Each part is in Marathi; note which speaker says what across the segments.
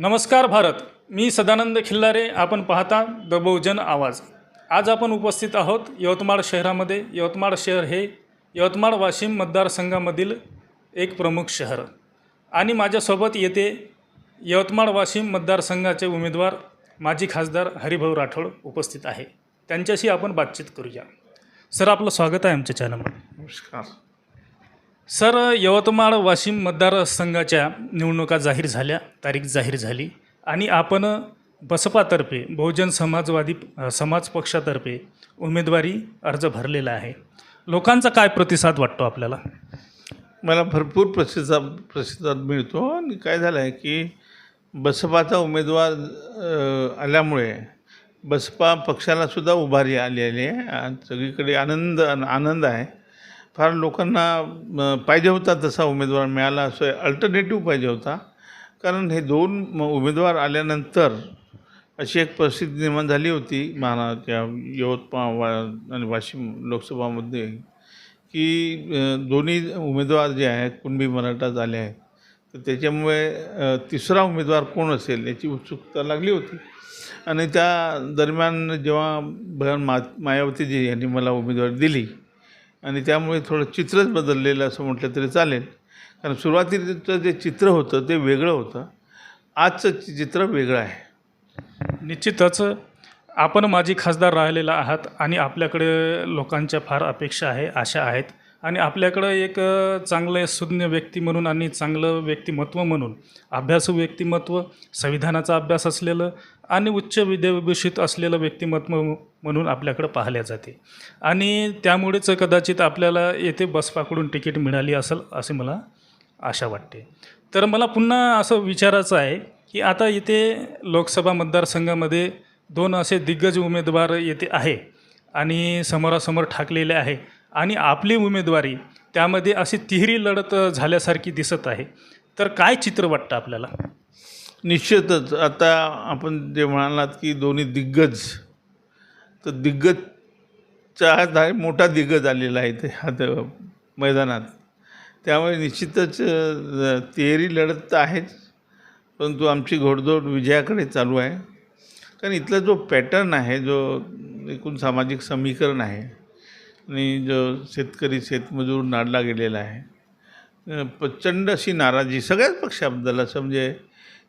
Speaker 1: नमस्कार भारत. मी सदानंद खिल्लारे. आपण पाहता द बहुजन आवाज. आज आपण उपस्थित आहोत यवतमाळ शहरामध्ये. यवतमाळ शहर हे यवतमाळ वाशिम मतदारसंघामधील एक प्रमुख शहर. आणि माझ्यासोबत येथे यवतमाळ वाशिम मतदारसंघाचे उमेदवार माजी खासदार हरिभाऊ राठोड उपस्थित आहे. त्यांच्याशी आपण बातचीत करूया. सर आपलं स्वागत आहे आमच्या चॅनलमध्ये
Speaker 2: नमस्कार.
Speaker 1: सर यवतमाळ वाशिम मतदारसंघाच्या निवडणुका जाहीर झाल्या तारीख जाहीर झाली आणि आपण बसपातर्फे बहुजन समाजवादी समाज पक्षातर्फे उमेदवारी अर्ज भरलेला आहे. लोकांचा काय प्रतिसाद वाटतो आपल्याला?
Speaker 2: मला भरपूर प्रतिसाद प्रतिसाद मिळतो आणि काय झालं आहे की बसपाचा उमेदवार आल्यामुळे बसपा पक्षालासुद्धा उभारी आलेली आहे आणि सगळीकडे आनंद आनंद आहे. फार लोकांना पाहिजे होता तसा उमेदवार मिळाला असं अल्टरनेटिव्ह पाहिजे होता. कारण हे दोन म, उमेदवार आल्यानंतर अशी एक परिस्थिती निर्माण झाली होती महाराष्ट्र त्या यवतमाळ वा आणि वाशिम लोकसभामध्ये की दोन्ही उमेदवार जे आहेत कुणबी मराठा झाले आहेत तर त्याच्यामुळे तिसरा उमेदवार कोण असेल याची उत्सुकता लागली होती. आणि त्या दरम्यान जेव्हा बहन मा मायावतीजी यांनी मला उमेदवारी दिली आणि त्यामुळे थोडं चित्रच बदललेलं असं म्हटलं तरी चालेल. कारण सुरुवातीचं जे चित्र होतं ते वेगळं होतं. आजचं चित्र वेगळं आहे.
Speaker 1: निश्चितच आपण माझी खासदार राहिलेला आहात आणि आपल्याकडे लोकांच्या फार अपेक्षा आहे आशा आहेत. आणि आपल्याकडं एक चांगलं सुज्ञ व्यक्ती म्हणून आणि चांगलं व्यक्तिमत्व म्हणून अभ्यासू व्यक्तिमत्व संविधानाचा अभ्यास असलेलं आणि उच्च विद्याविभूषित असलेलं व्यक्तिमत्व म्हणून आपल्याकडं पाहिल्या जाते. आणि त्यामुळेच कदाचित आपल्याला येथे बसपाकडून तिकीट मिळाली असेल असे मला आशा वाटते. तर मला पुन्हा असं विचारायचं आहे की आता इथे लोकसभा मतदारसंघामध्ये दोन असे दिग्गज उमेदवार येथे आहे आणि समोरासमोर ठाकलेले आहे आणि आपली उमेदवारी त्यामध्ये अशी तिहेरी लढत झाल्यासारखी दिसत आहे. तर काय चित्र वाटतं आपल्याला?
Speaker 2: निश्चितच. आता आपण जे म्हणालात की दोन्ही दिग्गज तर दिग्गजचा हा मोठा दिग्गज आलेला आहे ते हा मैदानात. त्यामुळे निश्चितच तेरी लढत तर आहेच परंतु आमची घोडदौड विजयाकडे चालू आहे. कारण इथला जो पॅटर्न आहे जो एकूण सामाजिक समीकरण आहे आणि जो शेतकरी शेतमजूर नाडला गेलेला आहे प्रचंड अशी नाराजी सगळ्याच पक्षाबद्दल असं म्हणजे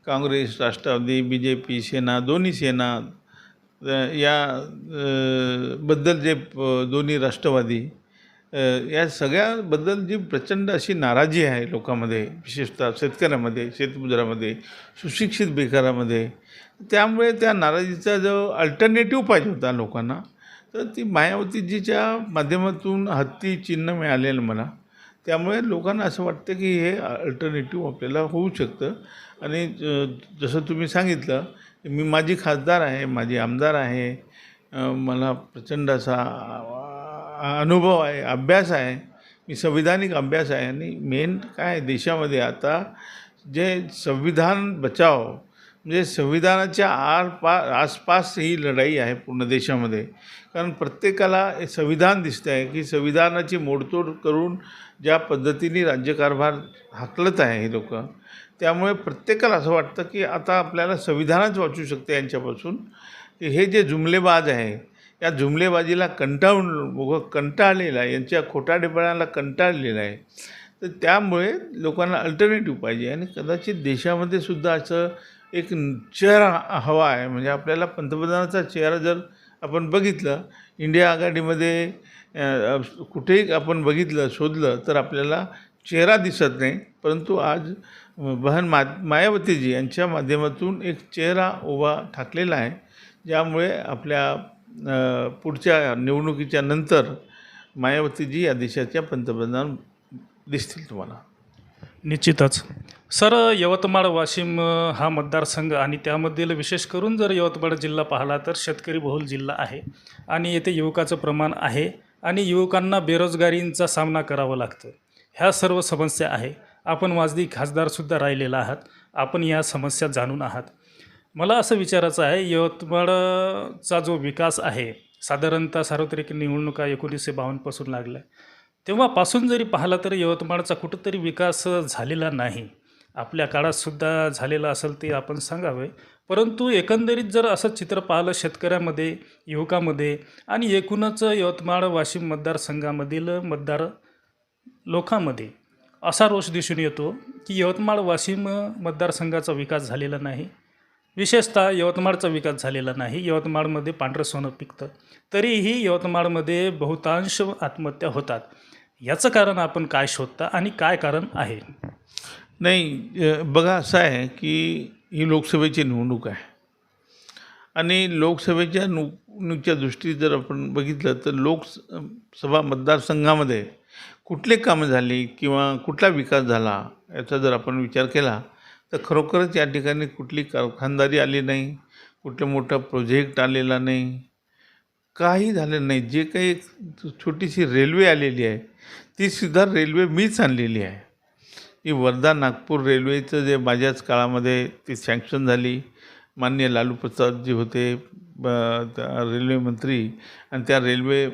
Speaker 2: Congress Rashtrawadi B J P सेना दोन्ही सेना या बद्दल जे प- दोन्ही राष्ट्रवादी या सगळ्याबद्दल जी प्रचंड अशी नाराजी आहे लोकांमध्ये विशेषतः शेतकऱ्यामध्ये शेतमजुरामध्ये सुशिक्षित बेकारामध्ये त्यामुळे त्या नाराजीचा जो अल्टरनेटिव्ह पाहिजे होता लोकांना तर ती मायावतीजीच्या माध्यमातून हत्ती चिन्ह मिळालेलं मला त्यामुळे लोकांना असं वाटतं की हे अल्टरनेटिव्ह आपल्याला होऊ शकतं. आणि जसं तुम्ही सांगितलं की मी माझी खासदार आहे माझी आमदार आहे मला प्रचंड असा अनुभव आहे अभ्यास आहे. मी संविधानिक अभ्यास आहे आणि मेन काय देशामध्ये आता जे संविधान बचाव म्हणजे संविधानाच्या आर पा आसपास ही लढाई आहे पूर्ण देशामध्ये. कारण प्रत्येकाला संविधान दिसतं आहे की संविधानाची मोडतोड करून ज्या पद्धतीने राज्यकारभार हाकलत आहे हे लोक त्यामुळे प्रत्येकाला असं वाटतं की आता आपल्याला संविधानच वाचू शकते यांच्यापासून. हे जे जुमलेबाज आहे या जुमलेबाजीला कंटाळून कंटाळलेला आहे यांच्या खोटाडेपणाला कंटाळलेलं आहे. तर त्यामुळे लोकांना अल्टरनेटिव्ह पाहिजे आणि कदाचित देशामध्ये सुद्धा असं एक चेहरा हवा आहे. म्हणजे आपल्याला पंतप्रधानाचा चेहरा जर आपण बघितलं इंडिया आघाडीमध्ये कुठेही आपण बघितलं शोधलं तर आपल्याला चेहरा दिसत नाही. परंतु आज बहन मा मायावतीजी यांच्या माध्यमातून एक चेहरा उभा ठाकलेला आहे. ज्यामुळे आपल्या पुढच्या निवडणुकीच्या नंतर मायावतीजी या देशाच्या पंतप्रधान दिसतील तुम्हाला.
Speaker 1: निश्चितच. सर यवतमाळ वाशिम हा मतदारसंघ आणि त्यामधील विशेष करून जर यवतमाळ जिल्हा पाहिला तर शेतकरी बहुल जिल्हा आहे आणि येथे युवकाचं प्रमाण आहे आणि युवकांना बेरोजगारींचा सामना करावा लागतो. ह्या सर्व समस्या आहे. आपण वाजदी खासदारसुद्धा राहिलेला आहात. आपण या समस्या जाणून आहात. मला असं विचारायचं आहे यवतमाळचा जो विकास आहे साधारणतः सार्वत्रिक निवडणुका एकोणीसशे बावन्नपासून लागल्या. तेव्हापासून जरी पाहिला तर यवतमाळचा कुठंतरी विकास झालेला नाही. आपल्या काळातसुद्धा झालेलं असेल ते आपण सांगावे. परंतु एकंदरीत जर असं चित्र पाहिलं शेतकऱ्यामध्ये युवकामध्ये आणि एकूणच यवतमाळ वाशिम मतदारसंघामधील मतदार लोकांमध्ये असा रोष दिसून येतो की यवतमाळ वाशिम मतदारसंघाचा विकास झालेला नाही. विशेषतः यवतमाळचा विकास झालेला नाही. यवतमाळमध्ये पांढरं सोनं पिकतं. तरीही यवतमाळमध्ये बहुतांश आत्महत्या होतात. याचं कारण आपण काय शोधता आणि काय कारण आहे?
Speaker 2: नाही बघा असं आहे की ही। लोकसभेची निवडणूक आहे आणि लोकसभेच्या निवडणुकीच्या दृष्टीत जर आपण बघितलं तर लोकसभा मतदारसंघामध्ये कुठले कामं झाली किंवा कुठला विकास झाला याचा जर आपण विचार केला तर खरोखरच या ठिकाणी कुठली कारखानदारी आली नाही कुठलं मोठं प्रोजेक्ट आलेला नाही काही झालं नाही. जे काही छोटीशी रेल्वे आलेली आहे ती सुद्धा रेल्वे मीच आणलेली आहे. ही वर्धा नागपूर रेल्वेचं जे माझ्याच काळामध्ये ती सँक्शन झाली. मान्य लालू प्रसाद जी होते ब- रेल्वे मंत्री आणि त्या रेल्वे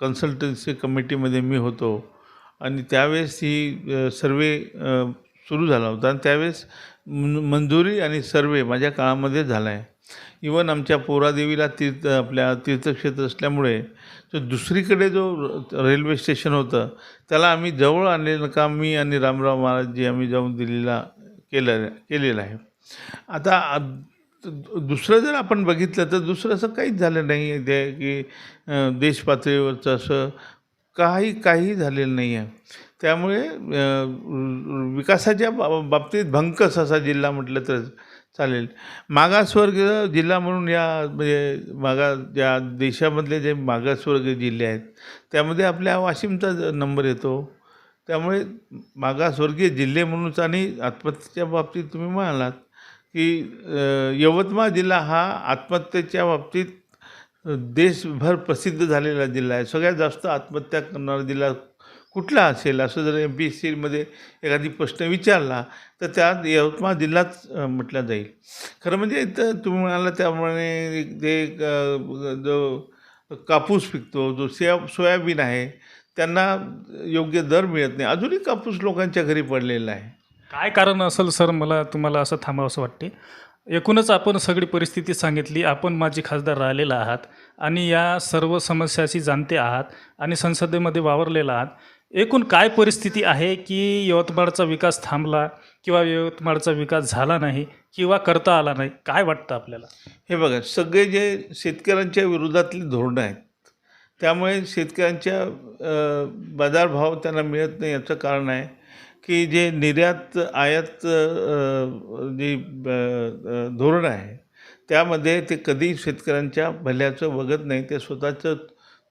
Speaker 2: कन्सल्टन्सी कमिटीमध्ये मी होतो. आणि त्यावेळेस ही सर्वे सुरू झाला होता. आणि त्यावेळेस मंजुरी आणि सर्वे माझ्या काळामध्ये झाला आहे इवन आमच्या पोरादेवीला तीर्थ आपल्या तीर्थक्षेत्र असल्यामुळे जो दुसरीकडे जो र- रेल्वे स्टेशन होतं त्याला आम्ही जवळ आणलेलं काम मी आणि रामराव महाराजजी आम्ही जाऊन दिल्लीला केलं केलेलं आहे. आता दुसरं जर आपण बघितलं तर दुसरं असं काहीच झालं नाही आहे ते की देशपातळीवरचं देश पातळीवरचं असं काही काही झालेलं नाही आहे. त्यामुळे विकासाच्या बा- बाबतीत भंकस असा जिल्हा म्हटलं तर चालेल. मागासवर्गीय जिल्हा म्हणून या म्हणजे मागा ज्या देशामधले जे मागासवर्गीय जिल्हे आहेत त्यामध्ये आपल्या वाशिमचा नंबर येतो. त्यामुळे मागासवर्गीय जिल्हे म्हणूनच आणि आत्महत्येच्या बाबतीत तुम्ही म्हणालात की यवतमाळ जिल्हा हा आत्महत्येच्या बाबतीत देशभर प्रसिद्ध झालेला जिल्हा आहे. सगळ्यात जास्त आत्महत्या करणारा जिल्हा कुठला असेल? असं जर एम पी एस सीमध्ये एखादी प्रश्न विचारला तर त्यात यवतमाळ जिल्हाच म्हटला जाईल. खरं म्हणजे तर तुम्ही म्हणाला त्याप्रमाणे ते जो कापूस पिकतो जो सोया सोयाबीन आहे त्यांना योग्य दर मिळत नाही. अजूनही कापूस लोकांच्या घरी पडलेला आहे.
Speaker 1: काय कारण असेल सर? मला तुम्हाला असं थांबावं असं वाटते. एकूणच आपण सगळी परिस्थिती सांगितली. आपण माझी खासदार राहिलेला आहात आणि या सर्व समस्याशी जाणते आहात आणि संसदेमध्ये वावरलेला आहात. एकूण काय परिस्थिती आहे की यवतमाळचा विकास थांबला किंवा यवतमाळचा विकास झाला नाही किंवा करता आला नाही? काय वाटतं आपल्याला?
Speaker 2: हे बघा सगळे जे शेतकऱ्यांच्या विरोधातली धोरणं आहेत त्यामुळे शेतकऱ्यांच्या बाजारभाव त्यांना मिळत नाही याचं कारण आहे की जे निर्यात आयात जे ब- धोरण आहे त्यामध्ये ते कधी शेतकऱ्यांच्या भल्याचं बघत नाही ते स्वतःचं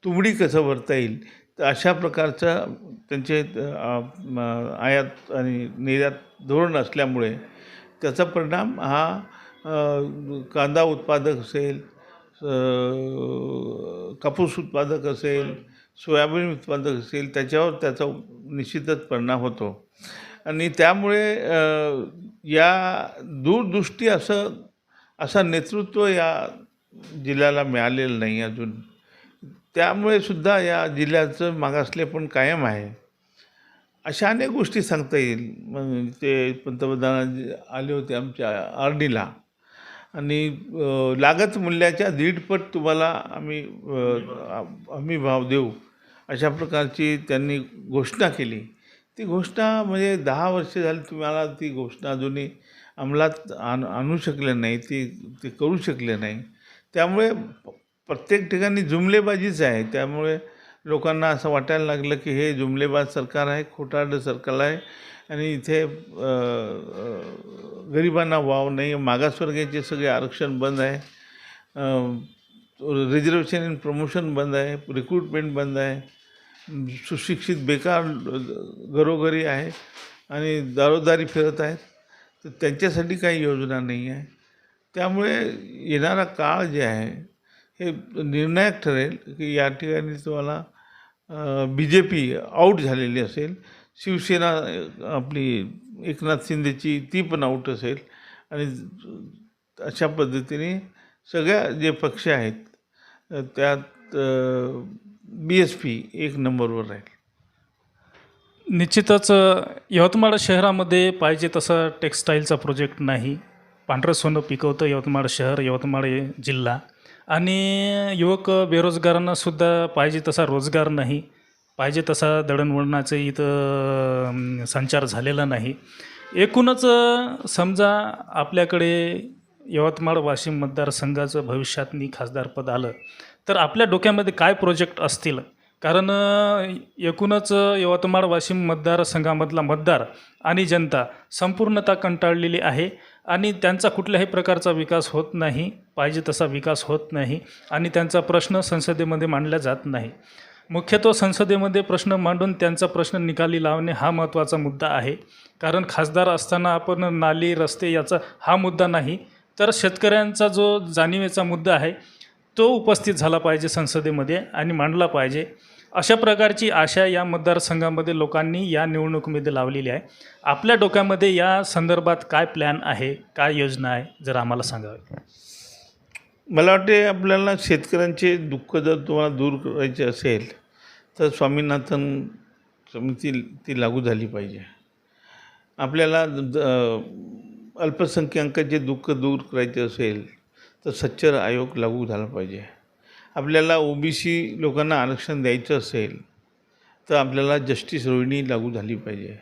Speaker 2: तुंबडी कसं भरता येईल अशा प्रकारचं त्यांचे आयात आणि निर्यात धोरण असल्यामुळे त्याचा परिणाम हा कांदा उत्पादक असेल कापूस उत्पादक असेल सोयाबीन उत्पादक असेल त्याच्यावर त्याचा निश्चितच परिणाम होतो. आणि त्यामुळे या दूरदृष्टी असं असं नेतृत्व या जिल्ह्याला मिळालेलं नाही अजून. त्यामुळे सुद्धा या जिल्ह्याचं मागासले पण कायम आहे. अशा अनेक गोष्टी सांगता येईल. मग ते पंतप्रधान आले होते आमच्या आर्डीला. आणि लागत मूल्याच्या दीडपट तुम्हाला आम्ही आम्ही भाव देऊ. अशा प्रकारची त्यांनी घोषणा केली. ती घोषणा म्हणजे दहा वर्ष झाली तुम्हाला ती घोषणा अजूनही अंमलात आण आणू शकले नाही. ती ते करू शकले नाही. त्यामुळे प्रत्येक ठिकाणी जुमलेबाजीच आहे. त्यामुळे लोकांना असं वाटायला लागलं की हे जुमलेबाज सरकार आहे खोटारडं सरकार आहे आणि इथे गरिबांना वाव नाही. मागासवर्गीयाचे सगळे आरक्षण बंद आहे. रिझर्वेशन इन प्रमोशन बंद आहे. रिक्रुटमेंट बंद आहे. सुशिक्षित बेकार घरोघरी आहे आणि दारोदारी फिरत आहेत. तर त्यांच्यासाठी काही योजना नाही आहे. त्यामुळे येणारा काळ जे आहे हे निर्णायक ठरेल की या ठिकाणी तुम्हाला बी जे पी आऊट झालेली असेल शिवसेना आपली एकनाथ शिंदेची ती पण आऊट असेल. आणि अशा पद्धतीने सगळ्या जे पक्ष आहेत त्यात बी एस पी एक नंबरवर राहील.
Speaker 1: निश्चितच यवतमाळ शहरामध्ये पाहिजे तसा टेक्स्टाईलचा प्रोजेक्ट नाही. पांढरं सोनं पिकवतं यवतमाळ शहर यवतमाळ हे जिल्हा. आणि युवक बेरोजगारांनासुद्धा पाहिजे तसा रोजगार नाही पाहिजे तसा दळणवळणाचं इथं संचार झालेला नाही. एकूणच समजा आपल्याकडे यवतमाळ वाशिम मतदारसंघाचं भविष्यातनी खासदारपद आलं तर आपल्या डोक्यामध्ये काय प्रोजेक्ट असतील? कारण एकूणच यवतमाळ वाशिम मतदारसंघामधला मतदार आणि जनता संपूर्णतः कंटाळलेली आहे आणि त्यांचा कुठल्याही प्रकारचा विकास होत नाही पाहिजे तसा विकास होत नाही आणि त्यांचा प्रश्न संसदेमध्ये मांडला जात नाही. मुख्यतः संसदेमध्ये प्रश्न मांडून त्यांचा प्रश्न निकाली लावणे हा महत्त्वाचा मुद्दा आहे. कारण खासदार असताना आपण नाली रस्ते याचा हा मुद्दा नाही तर शेतकऱ्यांचा जो जाणीवेचा मुद्दा आहे तो उपस्थित झाला पाहिजे संसदेमध्ये आणि मांडला पाहिजे. अशा प्रकारची आशा या मतदारसंघामध्ये लोकांनी या निवडणुकीमध्ये लावलेली आहे. आपल्या डोक्यामध्ये या संदर्भात काय प्लॅन आहे काय योजना आहे जर आम्हाला सांगावे
Speaker 2: मला वाटते आपल्याला शेतकऱ्यांचे दुःख जर तुम्हाला दूर करायचे असेल तर स्वामीनाथन समिती ती लागू झाली पाहिजे. आपल्याला अल्पसंख्याकांचे दुःख दूर करायचे असेल तर सच्चर आयोग लागू झाला पाहिजे. आपल्याला ओबीसी लोकांना आरक्षण द्यायचं असेल तर आपल्याला जस्टिस रोहिणी लागू झाली पाहिजे.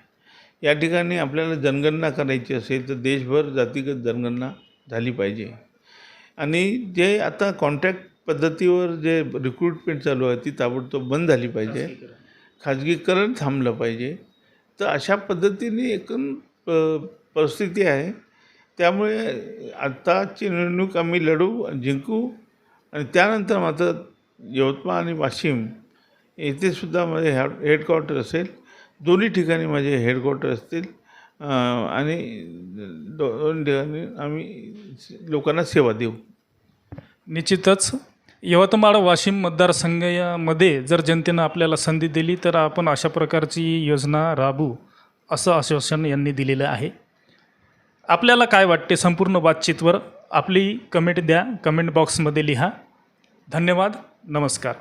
Speaker 2: या ठिकाणी आपल्याला जनगणना करायची असेल तर देशभर जातीगत जनगणना झाली पाहिजे. आणि जे आता कॉन्ट्रॅक्ट पद्धतीवर जे रिक्रुटमेंट चालू आहे ती ताबडतोब बंद झाली पाहिजे. खाजगीकरण थांबलं पाहिजे. तर अशा पद्धतीने एकूण प- परिस्थिती आहे. त्यामुळे आत्ताची निवडणूक आम्ही लढू जिंकू. आणि त्यानंतर मात्र यवतमाळ आणि वाशिम येथे सुद्धा माझे हेड हेडक्वार्टर असेल. दोन्ही ठिकाणी माझे हेडक्वार्टर असतील. आणि दोन ठिकाणी आम्ही लोकांना सेवा देऊ.
Speaker 1: निश्चितच. यवतमाळ वाशिम मतदारसंघामध्ये जर जनतेनं आपल्याला संधी दिली तर आपण अशा प्रकारची योजना राबू असं आश्वासन यांनी दिलेलं आहे. आपल्याला काय वाटते संपूर्ण बातचीतवर? आपली कमेंट द्या. कमेंट बॉक्समध्ये लिहा. धन्यवाद. नमस्कार.